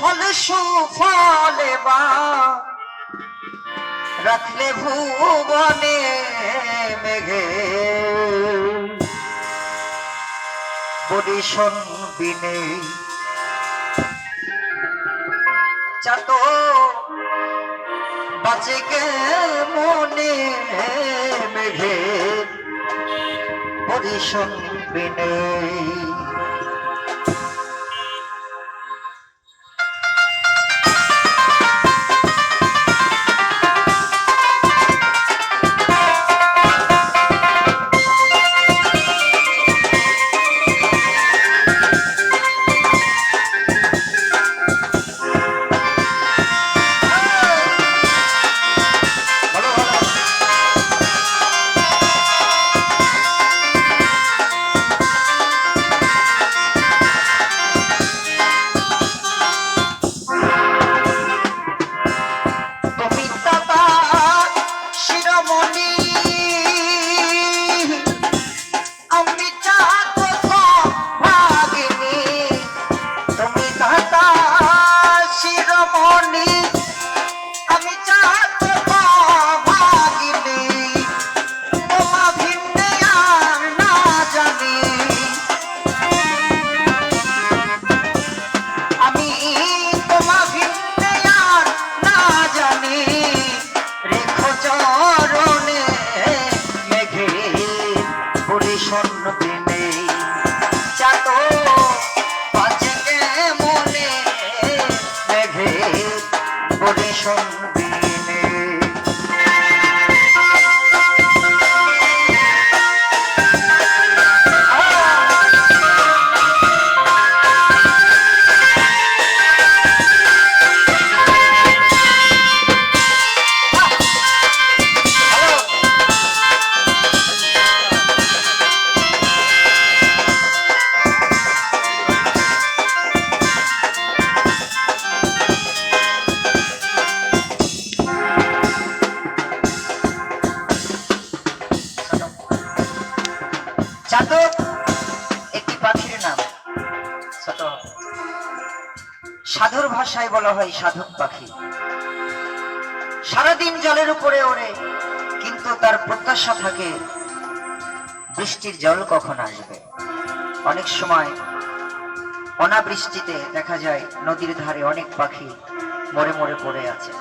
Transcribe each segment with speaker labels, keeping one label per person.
Speaker 1: ফল সুফলে বা। রাখলে ভুবনে মেঘে। পরিশন বিনে। চাত বাঁচে গে মনে মেঘে? পরিশন বিনে। পরিশন দিনে চাত বাজে চাতক, একটি পাখির নাম। সাধুর ভাষায় বলা হয় সাধক পাখি। সারাদিন জলের উপরে ওড়ে, কিন্তু তার প্রত্যাশা থাকে বৃষ্টির জল কখন আসবে। অনেক সময় অনাবৃষ্টিতে দেখা যায় নদীর ধারে অনেক পাখি মরে মরে পড়ে আছে।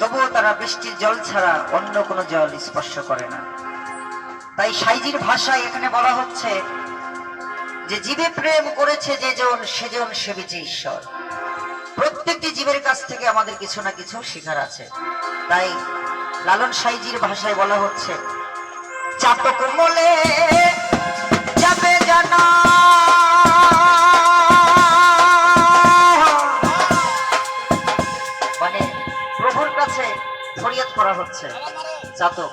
Speaker 1: তবুও তারা বৃষ্টির জল ছাড়া অন্য কোনো জল স্পর্শ করে না। তাই সাইজির ভাষায় এখানে বলা হচ্ছে যে জীবে প্রেম করেছে যে জন সেজন সেবিছে ঈশ্বর। প্রত্যেকটি জীবের কাছ থেকে আমাদের কিছু না কিছু শেখার আছে। তাই লালন সাইজির ভাষায় বলা হচ্ছে, চাতক মলে যাবে জানা। মানে প্রভুর কাছে ফরিয়াদ করা হচ্ছে, চাতক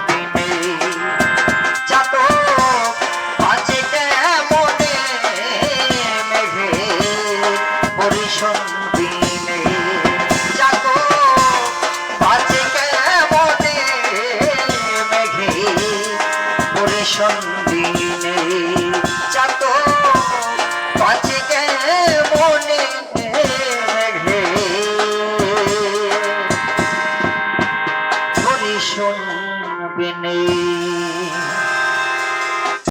Speaker 1: সন্ধি